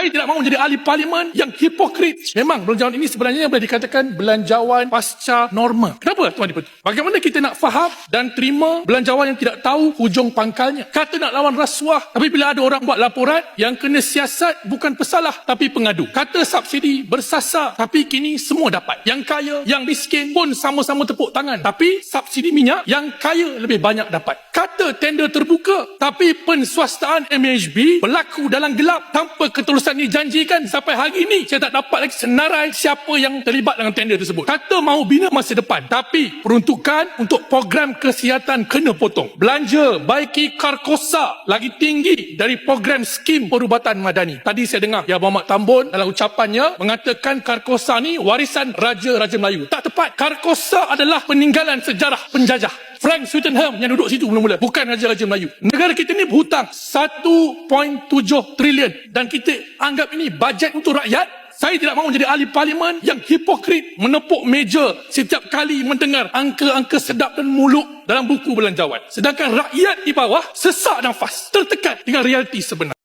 Saya tidak mahu menjadi ahli parlimen yang hipokrit. Memang belanjawan ini sebenarnya boleh dikatakan belanjawan pasca norma. Kenapa Tuan Deputi? Bagaimana kita nak faham dan terima belanjawan yang tidak tahu hujung pangkalnya? Kata nak lawan rasuah, tapi bila ada orang buat laporan, yang kena siasat bukan pesalah tapi pengadu. Kata subsidi bersasar, tapi kini semua dapat. Yang kaya, yang miskin pun sama-sama tepuk tangan. Tapi subsidi minyak, yang kaya lebih banyak dapat. Kata tender terbuka, tapi penswastaan MHB berlaku dalam gelap tanpa ketulusan dijanjikan sampai hari ini. Saya tak dapat lagi senarai siapa yang terlibat dengan tender tersebut. Kata mahu bina masa depan, tapi peruntukan untuk program kesihatan kena potong. Belanja baiki Karkosa lagi tinggi dari program skim perubatan madani. Tadi saya dengar Ya Muhammad Tambun dalam ucapannya mengatakan Karkosa ni warisan Raja-Raja Melayu. Tak tepat. Karkosa adalah peninggalan sejarah penjajah. Frank Swettenham yang duduk situ mula-mula. Bukan Raja-Raja Melayu. Negara kita ni berhutang 1.7 trilion. Dan kita anggap ini bajet untuk rakyat. Saya tidak mahu menjadi ahli parlimen yang hipokrit menepuk meja setiap kali mendengar angka-angka sedap dan muluk dalam buku belanjawan. Sedangkan rakyat di bawah sesak nafas, tertekan dengan realiti sebenar.